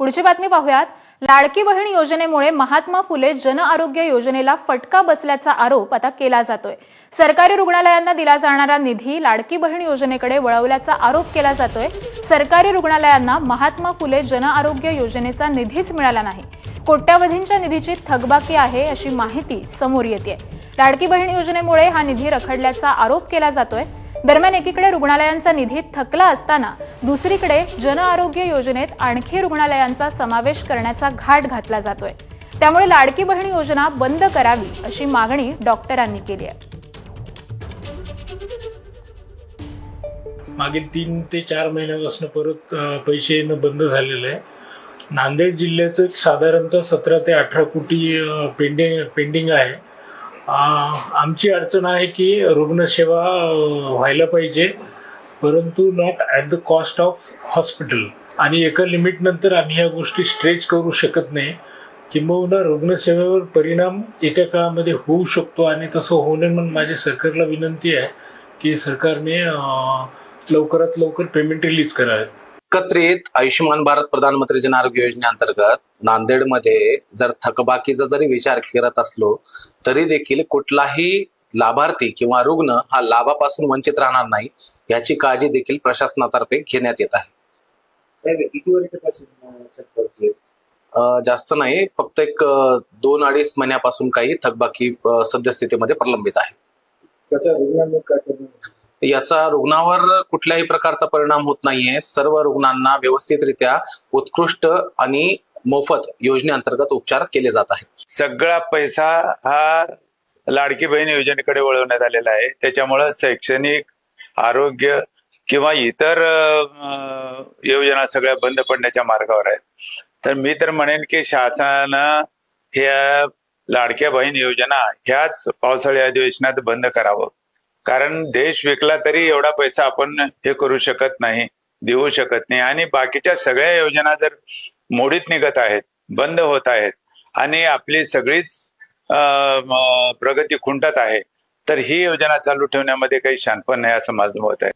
पुढची बातमी पाहूयात. लाडकी बहीण योजनेमुळे महात्मा फुले जन आरोग्य योजनेला फटका बसल्याचा आरोप आता केला जातोय. सरकारी रुग्णालयांना दिला जाणारा निधी लाडकी बहीण योजनेकडे वळवल्याचा आरोप केला जातोय. सरकारी रुग्णालयांना महात्मा फुले जन आरोग्य योजनेचा निधीच मिळाला नाही. कोट्यावधींच्या निधीची थकबाकी आहे अशी माहिती समोर येते लाडकी बहीण योजनेमुळे हा निधी रखडल्याचा आरोप केला जातोय. दरम्यान एकीकडे रुग्णालयांचा निधी थकला असताना दुसरीकडे जन आरोग्य योजनेत आणखी रुग्णालयांचा समावेश करण्याचा घाट घातला जातोय. त्यामुळे लाडकी बहीण योजना बंद करावी अशी मागणी डॉक्टरांनी केली आहे. मागील तीन ते चार महिन्यापासून परत पैसे येणं बंद झालेलं आहे. नांदेड जिल्ह्याचं साधारणतः सतरा ते अठरा कोटी पेंडिंग पेंडिंग आहे. आमची अडचण आहे की रुग्णसेवा व्हायला पाहिजे. परंतु not at the cost of hospital आणि एका लिमिट नंतर आम्ही ह्या गोष्टी स्ट्रेच करू शकत नाही. किंबहुना रुग्णसेवेवर परिणाम येत्या काळामध्ये होऊ शकतो आणि तसं होऊ नये म्हणून माझी सरकारला विनंती आहे की सरकारने लवकरात लवकर पेमेंट रिलीज करावे. एकत्रित आयुष्यमान भारत प्रधानमंत्री जन आरोग्य योजनेअंतर्गत नांदेडमध्ये जर थकबाकीचा जरी विचार करत असलो तरी देखील कुठलाही लाभार्थी किंवा रुग्ण हा लाभापासून वंचित राहणार नाही याची काळजी देखील प्रशासनातर्फे घेण्यात येत आहे. जास्त नाही फक्त एक दोन अडीच महिन्यापासून काही थकबाकी सद्यस्थितीमध्ये प्रलंबित आहे. त्याचा याचा रुग्णावर कुठल्याही प्रकारचा परिणाम होत नाहीये. सर्व रुग्णांना व्यवस्थितरित्या उत्कृष्ट आणि मोफत योजनेअंतर्गत उपचार केले जात आहेत. सगळा पैसा हा लाडकी बहीण योजनेकडे वळवण्यात आलेला आहे. त्याच्यामुळं शैक्षणिक आरोग्य किंवा इतर योजना सगळ्या बंद पडण्याच्या मार्गावर आहेत. तर मी तर म्हणेन की शासनानं ह्या लाडक्या बहीण योजना ह्याच पावसाळी अधिवेशनात बंद करावं. कारण देश विकला तरी एवढा पैसा आपण हे करू शकत नाही देऊ शकत नाही. आणि बाकीच्या सगळ्या योजना जर मोडीत निघत आहेत बंद होत आहेत आणि आपली सगळीच प्रगती खुंटत आहे तर ही योजना चालू ठेवण्यामध्ये काही शानपण नाही असं माझं मत आहे.